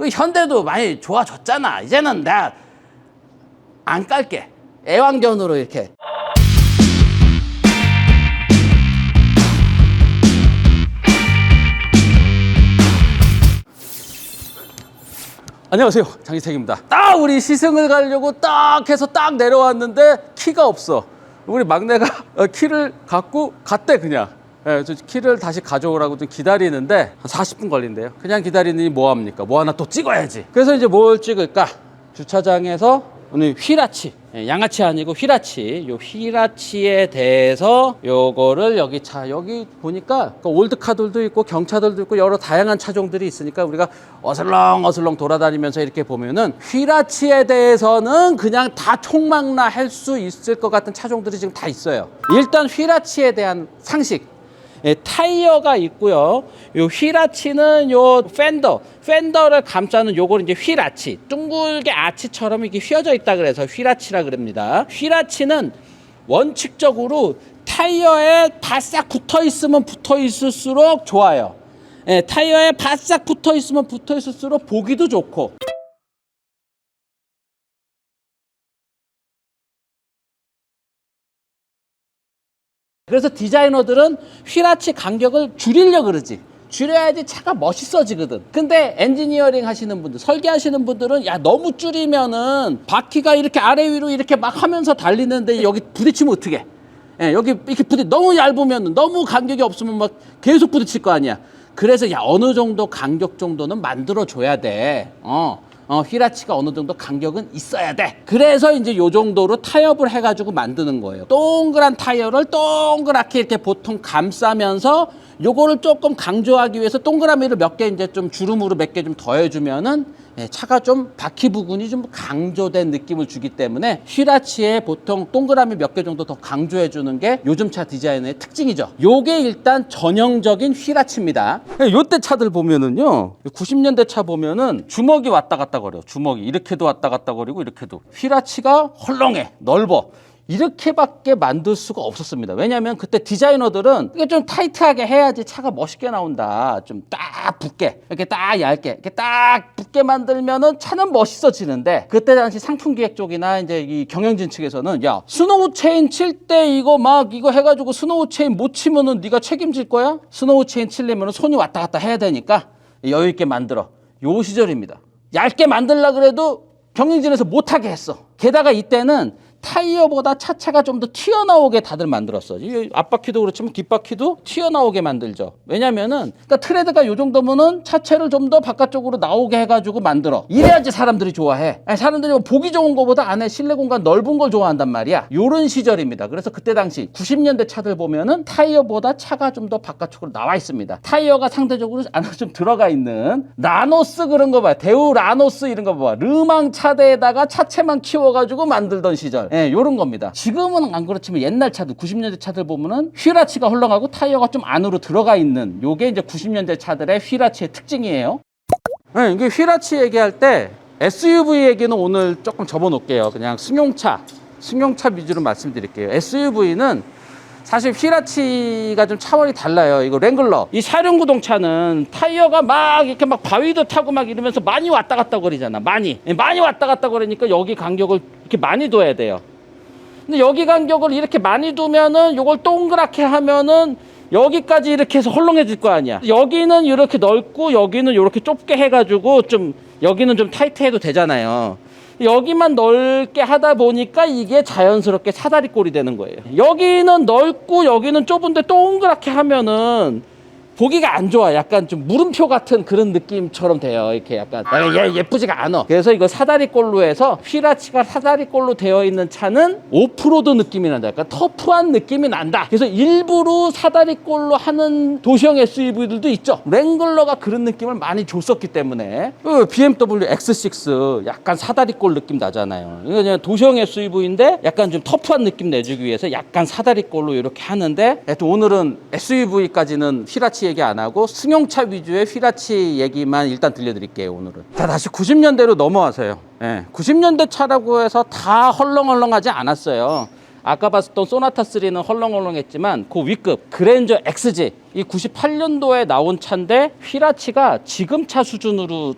그 현대도 많이 좋아졌잖아. 이제는 내가 안 깔게. 애완견으로 이렇게. 안녕하세요. 장희택입니다. 딱 우리 시승을 가려고 딱 해서 딱 내려왔는데 키가 없어. 우리 막내가 어, 키를 갖고 갔대 그냥. 예, 저 키를 다시 가져오라고 좀 기다리는데 한 40분 걸린대요. 그냥 기다리니 뭐 합니까? 뭐 하나 또 찍어야지. 그래서 이제 뭘 찍을까? 주차장에서 오늘 휘라치, 예, 양아치 아니고 휘라치. 요 휘라치에 대해서 요거를 여기 차 여기 보니까 그 올드카들도 있고 경차들도 있고 여러 다양한 차종들이 있으니까 우리가 어슬렁 어슬렁 돌아다니면서 이렇게 보면은 휘라치에 대해서는 그냥 다 총망라 할 수 있을 것 같은 차종들이 지금 다 있어요. 일단 휘라치에 대한 상식. 예, 타이어가 있고요. 요 휠아치는 요 팬더, 팬더를 감싸는 요거는 이제 휠아치. 둥글게 아치처럼 이게 휘어져 있다 그래서 휠아치라 그럽니다. 휠아치는 원칙적으로 타이어에 바싹 붙어 있으면 붙어 있을수록 좋아요. 예, 타이어에 바싹 붙어 있으면 붙어 있을수록 보기도 좋고. 그래서 디자이너들은 휠아치 간격을 줄이려 그러지. 줄여야지 차가 멋있어지거든. 근데 엔지니어링 하시는 분들, 설계하시는 분들은 야 너무 줄이면은 바퀴가 이렇게 아래 위로 이렇게 막 하면서 달리는데 여기 부딪히면 어떻게? 예, 여기 이렇게 부딪 너무 얇으면 너무 간격이 없으면 막 계속 부딪힐 거 아니야. 그래서 야 어느 정도 간격 정도는 만들어 줘야 돼. 어. 어, 휘라치가 어느 정도 간격은 있어야 돼. 그래서 이제 요 정도로 타협을 해가지고 만드는 거예요. 동그란 타이어를 동그랗게 이렇게 보통 감싸면서 요거를 조금 강조하기 위해서 동그라미를 몇 개 이제 좀 주름으로 몇 개 좀 더해주면은 예, 차가 좀 바퀴 부분이 좀 강조된 느낌을 주기 때문에 휘라치에 보통 동그라미 몇 개 정도 더 강조해 주는 게 요즘 차 디자인의 특징이죠. 요게 일단 전형적인 휘라치입니다. 예, 요때 차들 보면은요. 90년대 차 보면은 주먹이 왔다 갔다 거려. 주먹이 이렇게도 왔다 갔다 거리고 이렇게도. 휘라치가 헐렁해. 넓어. 이렇게밖에 만들 수가 없었습니다. 왜냐하면 그때 디자이너들은 이게 좀 타이트하게 해야지 차가 멋있게 나온다. 좀 딱 붙게 이렇게 딱 얇게 이렇게 딱 붙게 만들면은 차는 멋있어지는데 그때 당시 상품 기획 쪽이나 이제 이 경영진 측에서는 야 스노우 체인 칠 때 이거 막 이거 해가지고 스노우 체인 못 치면은 네가 책임질 거야? 스노우 체인 칠려면은 손이 왔다 갔다 해야 되니까 여유 있게 만들어. 요 시절입니다. 얇게 만들라 그래도 경영진에서 못하게 했어. 게다가 이때는 타이어보다 차체가 좀 더 튀어나오게 다들 만들었어. 이 앞바퀴도 그렇지만 뒷바퀴도 튀어나오게 만들죠. 왜냐면은 그러니까 트레드가 요 정도면은 차체를 좀 더 바깥쪽으로 나오게 해가지고 만들어. 이래야지 사람들이 좋아해. 아니, 사람들이 뭐 보기 좋은 거보다 안에 실내 공간 넓은 걸 좋아한단 말이야. 요런 시절입니다. 그래서 그때 당시 90년대 차들 보면은 타이어보다 차가 좀 더 바깥쪽으로 나와 있습니다. 타이어가 상대적으로 안에 좀 들어가 있는 라노스 그런 거 봐. 대우 라노스 이런 거 봐. 르망 차대에다가 차체만 키워가지고 만들던 시절. 예, 요런 겁니다. 지금은 안 그렇지만 옛날 차들, 90년대 차들 보면은 휠아치가 헐렁하고 타이어가 좀 안으로 들어가 있는 요게 이제 90년대 차들의 휠아치의 특징이에요. 네, 이게 휠아치 얘기할 때 SUV 얘기는 오늘 조금 접어놓을게요. 그냥 승용차, 승용차 위주로 말씀드릴게요. SUV는 사실 휠아치가 좀 차원이 달라요. 이거 랭글러. 이 사륜 구동차는 타이어가 막 이렇게 막 바위도 타고 막 이러면서 많이 왔다 갔다 거리잖아. 많이. 예, 많이 왔다 갔다 거리니까 여기 간격을 이렇게 많이 둬야 돼요. 근데 여기 간격을 이렇게 많이 두면은 요걸 동그랗게 하면은 여기까지 이렇게 해서 헐렁해질 거 아니야. 여기는 이렇게 넓고 여기는 이렇게 좁게 해가지고 좀 여기는 좀 타이트해도 되잖아요. 여기만 넓게 하다 보니까 이게 자연스럽게 사다리꼴이 되는 거예요. 여기는 넓고 여기는 좁은데 동그랗게 하면은 보기가 안 좋아. 약간 좀 물음표 같은 그런 느낌처럼 돼요. 이렇게 약간 예, 예쁘지가 않아. 그래서 이거 사다리꼴로 해서 휠아치가 사다리꼴로 되어 있는 차는 오프로드 느낌이 난다. 약간 터프한 느낌이 난다. 그래서 일부러 사다리꼴로 하는 도시형 SUV들도 있죠. 랭글러가 그런 느낌을 많이 줬었기 때문에 그 BMW X6 약간 사다리꼴 느낌 나잖아요. 이거 그냥 도시형 SUV인데 약간 좀 터프한 느낌 내주기 위해서 약간 사다리꼴로 이렇게 하는데 하여튼 오늘은 SUV까지는 휠아치 얘기 안 하고 승용차 위주의 휘라치 얘기만 일단 들려드릴게요 오늘은 자 다시 90년대로 넘어와서요 예, 90년대 차라고 해서 다 헐렁헐렁하지 않았어요 아까 봤었던 소나타 3는 헐렁헐렁했지만 그 위급 그랜저 XG 이 98년도에 나온 차인데 휘라치가 지금 차 수준으로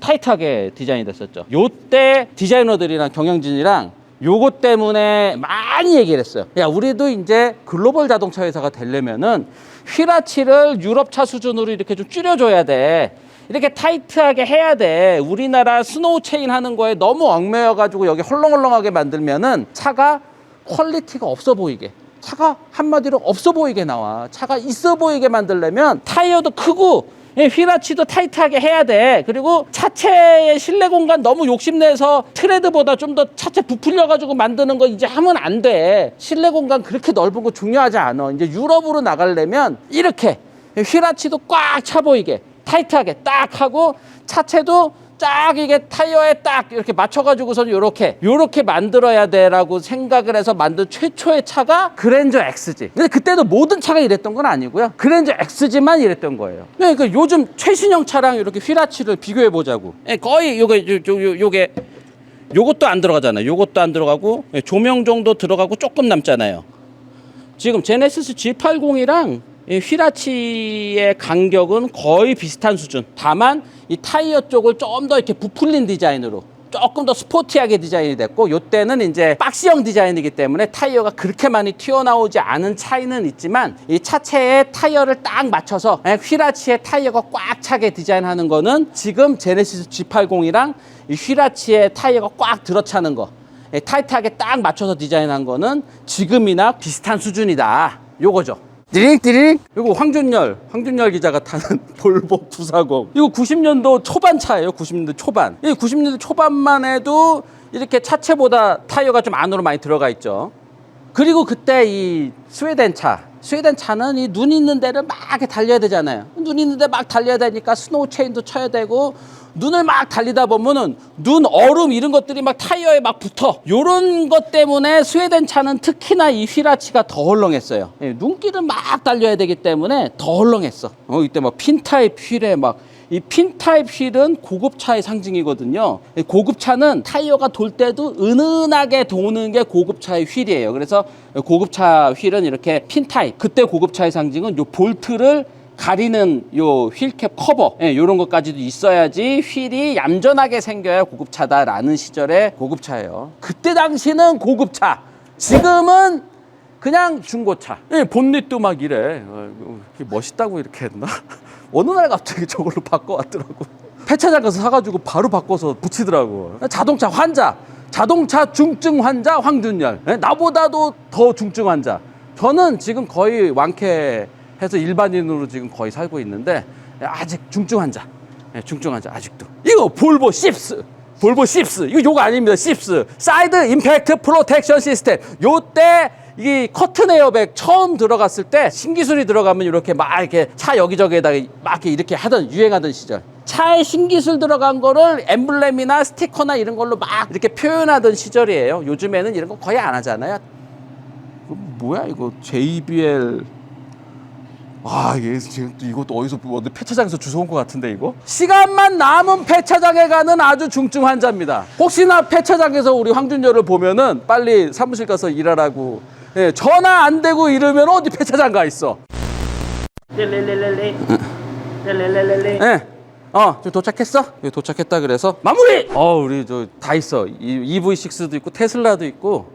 타이트하게 디자인이 됐었죠. 요때 디자이너들이랑 경영진이랑 요것 때문에 많이 얘기를 했어요. 야, 우리도 이제 글로벌 자동차 회사가 되려면은 휘라치를 유럽차 수준으로 이렇게 좀 줄여줘야 돼. 이렇게 타이트하게 해야 돼. 우리나라 스노우 체인 하는 거에 너무 얽매여가지고 여기 헐렁헐렁하게 만들면은 차가 퀄리티가 없어 보이게. 차가 한마디로 없어 보이게 나와. 차가 있어 보이게 만들려면 타이어도 크고 예, 휠아치도 타이트하게 해야 돼. 그리고 차체의 실내 공간 너무 욕심내서 트레드보다 좀 더 차체 부풀려 가지고 만드는 거 이제 하면 안 돼. 실내 공간 그렇게 넓은 거 중요하지 않아. 이제 유럽으로 나가려면 이렇게 휠아치도 꽉 차 보이게 타이트하게 딱 하고 차체도 쫙 이게 타이어에 딱 이렇게 맞춰가지고선 요렇게 요렇게 만들어야 돼라고 생각을 해서 만든 최초의 차가 그랜저 X지. 근데 그때도 모든 차가 이랬던 건 아니고요. 그랜저 X지만 이랬던 거예요. 네, 그 요즘 최신형 차랑 이렇게 휠아치를 비교해 보자고. 예, 거의 요게 요게 요것도 안 들어가잖아요. 요것도 안 들어가고 예, 조명 정도 들어가고 조금 남잖아요. 지금 제네시스 G80이랑 이 휘라치의 간격은 거의 비슷한 수준. 다만 이 타이어 쪽을 좀 더 이렇게 부풀린 디자인으로 조금 더 스포티하게 디자인이 됐고 요때는 이제 박스형 디자인이기 때문에 타이어가 그렇게 많이 튀어나오지 않은 차이는 있지만 이 차체에 타이어를 딱 맞춰서 예, 휘라치의 타이어가 꽉 차게 디자인하는 거는 지금 제네시스 G80이랑 이 휘라치의 타이어가 꽉 들어차는 거 예, 타이트하게 딱 맞춰서 디자인한 거는 지금이나 비슷한 수준이다. 요거죠. 띠링. 이거 황준열, 황준열 기자가 타는 볼보 940. 이거 90년도 초반 차예요. 90년도 초반. 이 90년도 초반만 해도 이렇게 차체보다 타이어가 좀 안으로 많이 들어가 있죠. 그리고 그때 이 스웨덴 차, 스웨덴 차는 이 눈 있는 데를 막 달려야 되잖아요. 눈 있는 데 막 달려야 되니까 스노우 체인도 쳐야 되고 눈을 막 달리다 보면은 눈 얼음 이런 것들이 막 타이어에 막 붙어. 요런 것 때문에 스웨덴 차는 특히나 이 휘라치가 더 헐렁했어요. 예, 눈길을 막 달려야 되기 때문에 더 헐렁했어. 어, 이때 막 핀타입 휠에 막 이 핀타입 휠은 고급차의 상징이거든요. 이 고급차는 타이어가 돌 때도 은은하게 도는 게 고급차의 휠이에요. 그래서 고급차 휠은 이렇게 핀타입. 그때 고급차의 상징은 요 볼트를 가리는 요 휠캡 커버 예, 요런 것까지도 있어야지 휠이 얌전하게 생겨야 고급차다라는 시절의 고급차예요. 그때 당시는 고급차. 지금은 그냥 중고차. 예, 본닛도 막 이래. 멋있다고 이렇게 했나? 어느 날 갑자기 저걸로 바꿔왔더라고. 폐차장 가서 사가지고 바로 바꿔서 붙이더라고. 자동차 환자, 자동차 중증 환자 황준열. 예, 나보다도 더 중증 환자. 저는 지금 거의 완쾌 해서 일반인으로 지금 거의 살고 있는데 예, 아직 중증 환자. 예, 중증 환자 아직도. 이거 볼보 6. 볼보 6. 이거 요거 아닙니다. 6. 사이드 임팩트 프로텍션 시스템. 요때 이 커튼 에어백 처음 들어갔을 때 신기술이 들어가면 이렇게 막 이렇게 차 여기저기에다가 막 이렇게 이렇게 하던 유행하던 시절. 차에 신기술 들어간 거를 엠블렘이나 스티커나 이런 걸로 막 이렇게 표현하던 시절이에요. 요즘에는 이런 거 거의 안 하잖아요. 뭐야 이거 JBL 아, 이게 지금 또 이것도 어디서 어디 폐차장에서 주워온 것 같은데 이거? 시간만 남은 폐차장에 가는 아주 중증 환자입니다. 혹시나 폐차장에서 우리 황준열을 보면은 빨리 사무실 가서 일하라고. 예, 전화 안 되고 이러면 어디 폐차장 가 있어? 렐렐렐렐레 렐렐렐렐레 예. 어, 지금 도착했어? 여기 도착했다 그래서 마무리! 어, 우리 저 다 있어. 이 EV6도 있고 테슬라도 있고.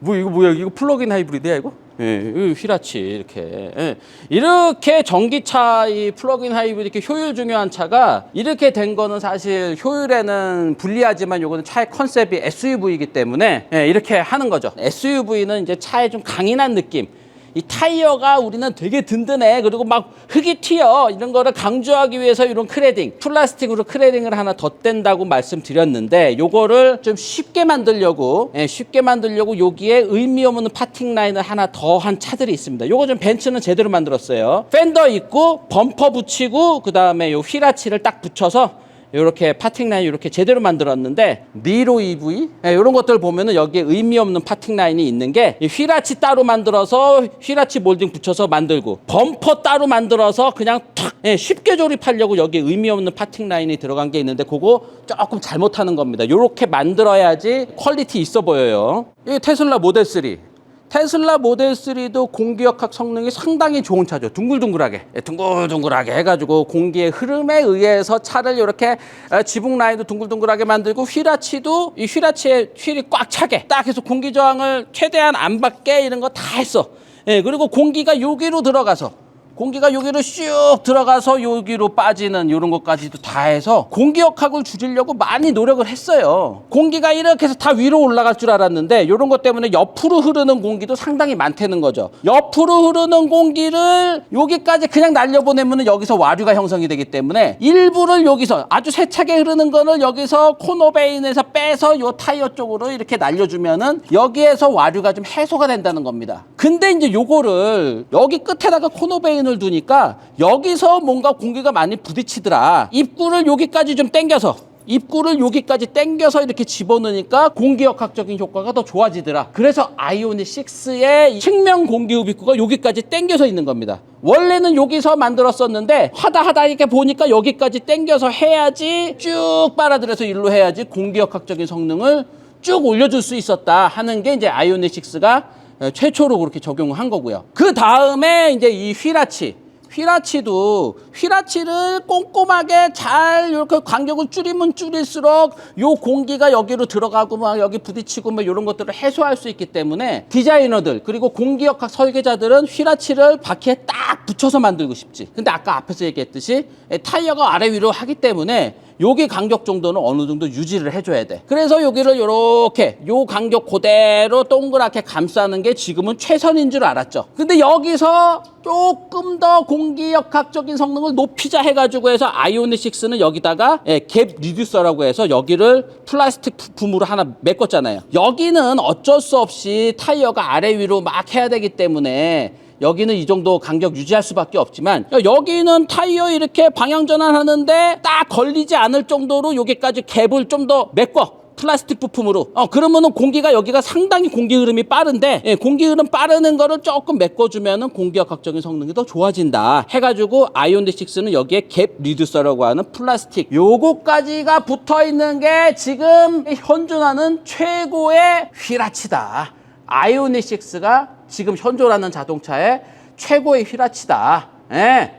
뭐 이거 뭐야? 이거 플러그인 하이브리드야 이거? 예, 휘라치 이렇게. 예. 이렇게 전기차 이 플러그인 하이브리드 이렇게 효율 중요한 차가 이렇게 된 거는 사실 효율에는 불리하지만 요거는 차의 컨셉이 SUV이기 때문에 예, 이렇게 하는 거죠. SUV는 이제 차에 좀 강인한 느낌. 이 타이어가 우리는 되게 든든해. 그리고 막 흙이 튀어. 이런 거를 강조하기 위해서 이런 크레딩, 플라스틱으로 크레딩을 하나 덧댄다고 말씀드렸는데 요거를 좀 쉽게 만들려고 예, 쉽게 만들려고 여기에 의미 없는 파팅 라인을 하나 더 한 차들이 있습니다. 요거 좀 벤츠는 제대로 만들었어요. 팬더 있고 범퍼 붙이고 그다음에 요 휘라치를 딱 붙여서 이렇게 파팅 라인 이렇게 제대로 만들었는데 니로 EV 이런 것들 보면은 여기에 의미 없는 파팅 라인이 있는 게이 휘라치 따로 만들어서 휘라치 몰딩 붙여서 만들고 범퍼 따로 만들어서 그냥 탁 예, 쉽게 조립하려고 여기에 의미 없는 파팅 라인이 들어간 게 있는데 그거 조금 잘못하는 겁니다. 이렇게 만들어야지 퀄리티 있어 보여요. 이 테슬라 모델 3 테슬라 모델 3도 공기역학 성능이 상당히 좋은 차죠. 둥글둥글하게, 예, 둥글둥글하게 해가지고 공기의 흐름에 의해서 차를 이렇게 어, 지붕 라인도 둥글둥글하게 만들고 휠아치도 이 휠아치에 휠이 꽉 차게 딱 해서 공기 저항을 최대한 안 받게 이런 거 다 했어. 예, 그리고 공기가 여기로 들어가서 공기가 여기로 슉 들어가서 여기로 빠지는 이런 것까지도 다 해서 공기역학을 줄이려고 많이 노력을 했어요. 공기가 이렇게 해서 다 위로 올라갈 줄 알았는데 이런 것 때문에 옆으로 흐르는 공기도 상당히 많다는 거죠. 옆으로 흐르는 공기를 여기까지 그냥 날려보내면 여기서 와류가 형성이 되기 때문에 일부를 여기서 아주 세차게 흐르는 거를 여기서 코너베인에서 빼서 요 타이어 쪽으로 이렇게 날려주면은 여기에서 와류가 좀 해소가 된다는 겁니다. 근데 이제 요거를 여기 끝에다가 코너베인 을 두니까 여기서 뭔가 공기가 많이 부딪히더라. 입구를 여기까지 좀 당겨서 입구를 여기까지 당겨서 이렇게 집어넣으니까 공기역학적인 효과가 더 좋아지더라. 그래서 아이오닉 6의 측면 공기흡 입구가 여기까지 당겨서 있는 겁니다. 원래는 여기서 만들었었는데 하다 하다 이렇게 보니까 여기까지 당겨서 해야지 쭉 빨아들여서 일로 해야지 공기역학적인 성능을 쭉 올려줄 수 있었다 하는 게 이제 아이오닉 6가 최초로 그렇게 적용을 한 거고요. 그 다음에 이제 이 휠아치. 휠아치도 휠아치를 꼼꼼하게 잘 이렇게 간격을 줄이면 줄일수록 요 공기가 여기로 들어가고 막 여기 부딪히고 막 이런 것들을 해소할 수 있기 때문에 디자이너들 그리고 공기역학 설계자들은 휠아치를 바퀴에 딱 붙여서 만들고 싶지. 근데 아까 앞에서 얘기했듯이 타이어가 아래 위로 하기 때문에 여기 간격 정도는 어느 정도 유지를 해줘야 돼. 그래서 여기를 이렇게 요 간격 그대로 동그랗게 감싸는 게 지금은 최선인 줄 알았죠. 근데 여기서 조금 더 공기 역학적인 성능을 높이자 해가지고 해서 아이오닉 6는 여기다가 예, 갭 리듀서라고 해서 여기를 플라스틱 부품으로 하나 메꿨잖아요. 여기는 어쩔 수 없이 타이어가 아래 위로 막 해야 되기 때문에 여기는 이 정도 간격 유지할 수밖에 없지만 여기는 타이어 이렇게 방향 전환하는데 딱 걸리지 않을 정도로 여기까지 갭을 좀 더 메꿔. 플라스틱 부품으로. 어 그러면은 공기가 여기가 상당히 공기 흐름이 빠른데 예, 공기 흐름 빠르는 거를 조금 메꿔주면은 공기역학적인 성능이 더 좋아진다. 해가지고 아이오닉 6는 여기에 갭 리듀서라고 하는 플라스틱. 요거까지가 붙어 있는 게 지금 현존하는 최고의 휠아치다. 아이오닉 6가 지금 현존하는 자동차의 최고의 휠아치다 예.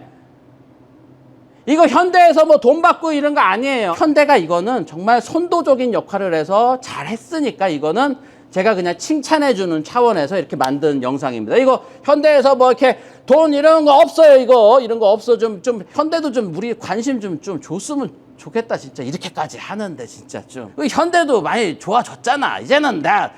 이거 현대에서 뭐 돈 받고 이런 거 아니에요. 현대가 이거는 정말 선도적인 역할을 해서 잘 했으니까 이거는 제가 그냥 칭찬해주는 차원에서 이렇게 만든 영상입니다. 이거 현대에서 뭐 이렇게 돈 이런 거 없어요. 이거 이런 거 없어. 좀, 좀 현대도 좀 우리 관심 좀, 좀 줬으면 좋겠다. 진짜 이렇게까지 하는데 진짜 좀. 현대도 많이 좋아졌잖아. 이제는 내가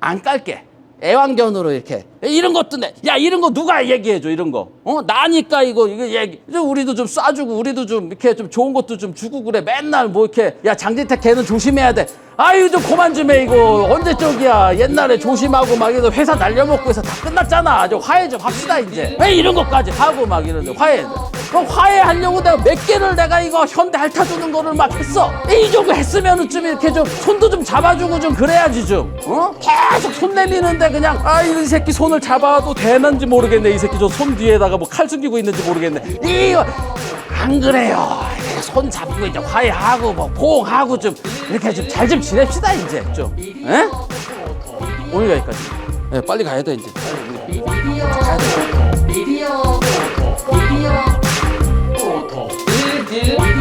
안 깔게. 애완견으로 이렇게 이런 것도 내. 야 이런 거 누가 얘기해 줘 이런 거. 어 나니까 이거 이거 얘기. 우리도 좀 쏴주고 우리도 좀 이렇게 좀 좋은 것도 좀 주고 그래. 맨날 뭐 이렇게 야 장진택 걔는 조심해야 돼. 아유 좀 그만 좀 해 이거 언제 쪽이야. 옛날에 조심하고 막 이거 회사 날려먹고 해서 다 끝났잖아. 좀 화해 좀 합시다 이제. 왜 이런 것까지 하고 막 이러는데 화해. 그럼 화해하려고 내가 몇 개를 내가 이거 현대 핥아주는 거를 막 했어. 이 정도 했으면은 좀 이렇게 좀 손도 좀 잡아주고 좀 그래야지 좀. 어? 계속 손 내미는데 그냥 아 이 새끼 손을 잡아도 되는지 모르겠네. 이 새끼 저 손 뒤에다가 뭐 칼 숨기고 있는지 모르겠네. 이거 안 그래요. 손 잡고 이제 화해하고 뭐 포옹하고 좀 이렇게 좀 잘 좀 지냅시다 이제 좀. 예? 오늘 여기까지. 예, 빨리 가야 돼 이제. 가야 돼. 미디어 미디어